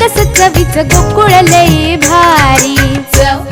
कसं चवीचं गोकुळ लई भारी.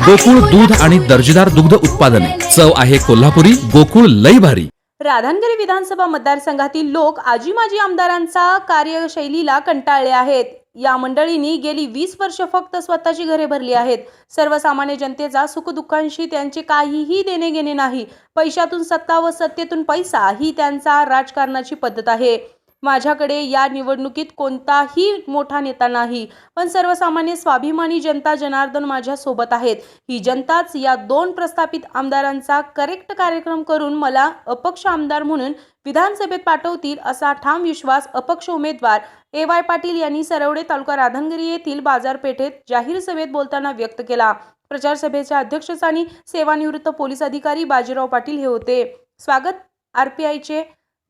गोकुळ दूध आणि दर्जेदार दुग्ध उत्पादने. चव आहे कोल्हापुरी गोकुळ लई भारी. राधानगरी विधानसभा मतदारसंघातील लोक आजी माजी आमदारांचा कार्यशैलीला कंटाळले आहेत. या मंडळींनी गेली वीस वर्ष फक्त स्वतःची घरे भरली आहेत. सर्वसामान्य जनतेचा सुखदुःखांशी त्यांचे काहीही देणे घेणे नाही. पैशातून सत्ता व सत्तेतून पैसा ही त्यांचा राजकारणाची पद्धत आहे. माझ्याकडे या निवडणुकीत कोणताही मोठा नेता नाही. पण सर्वसामान्य स्वाभिमानी जनता जनार्दन माझ्या सोबत आहेत. ही जनताच या दोन प्रस्थापित आमदारांचा करेक्ट कार्यक्रम करून मला अपक्ष आमदार म्हणून विधानसभेत पाठवतील असा ठाम विश्वास अपक्ष उमेदवार ए वाय पाटील यांनी सरवडे तालुका राधनगिरी येथील बाजारपेठेत जाहीर सभेत बोलताना व्यक्त केला. प्रचार सभेच्या अध्यक्षस्थानी सेवानिवृत्त पोलीस अधिकारी बाजीराव पाटील हे होते. स्वागत आर पी आयचे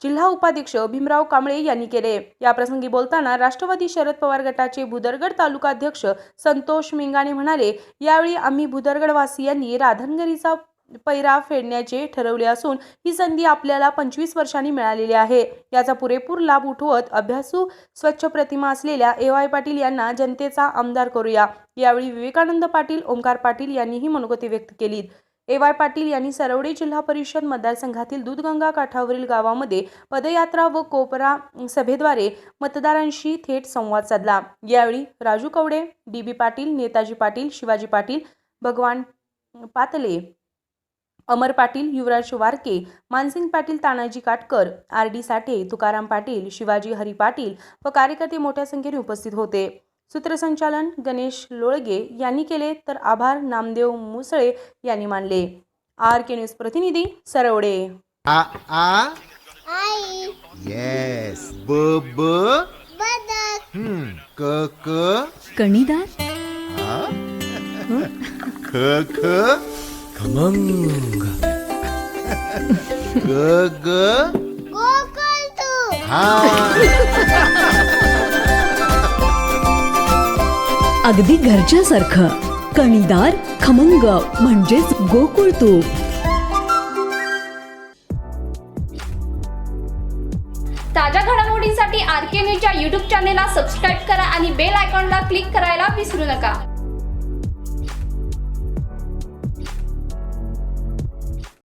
जिल्हा उपाध्यक्ष भीमराव कांबळे यांनी केले. याप्रसंगी बोलताना राष्ट्रवादी शरद पवार गटाचे भुदरगड तालुका अध्यक्ष संतोष मिंगाणे म्हणाले यावेळी आम्ही भुदरगडवासियांनी राधनगरीचा पैरा फेडण्याचे ठरवले असून ही संधी आपल्याला पंचवीस वर्षांनी मिळालेली आहे. याचा पुरेपूर लाभ उठवत अभ्यासू स्वच्छ प्रतिमा असलेल्या ए वाय पाटील यांना जनतेचा आमदार करूया. यावेळी विवेकानंद पाटील ओंकार पाटील यांनीही मनोगती व्यक्त केली ए वाय पाटील यांनी सरवडे जिल्हा परिषद मतदारसंघातील दूधगंगा काठावरील गावामध्ये पदयात्रा व कोपरा सभेद्वारे मतदारांशी थेट संवाद साधला. यावेळी Raju Kawade D B Patil Netaji Patil Shivaji Patil Bhagwan Patle Amar Patil Yuvraj Warke Mansingh Patil Tanaji Katkar R D Sathe Tukaram Patil Shivaji Hari Patil व कार्यकर्ते मोठ्या संख्येने उपस्थित होते. सूत्रसंचालन गणेश लोळगे यांनी केले तर आभार नामदेव मुसळे यांनी मानले. आर के न्यूज प्रतिनिधी सरवडे. आ आ? आई. येस ब ब? हम्म. क क? कणीदार? ख ख? खमंग. ग ग? हा. अगदी घरच्यासारखं. कणीदार खमंग म्हणजेच गोकुळ तूप. ताज्या घडामोडींसाठी आर के न्यूजच्या यूट्यूब चॅनेलला सबस्क्राईब करा आणि बेल आयकॉनला क्लिक करायला विसरू नका.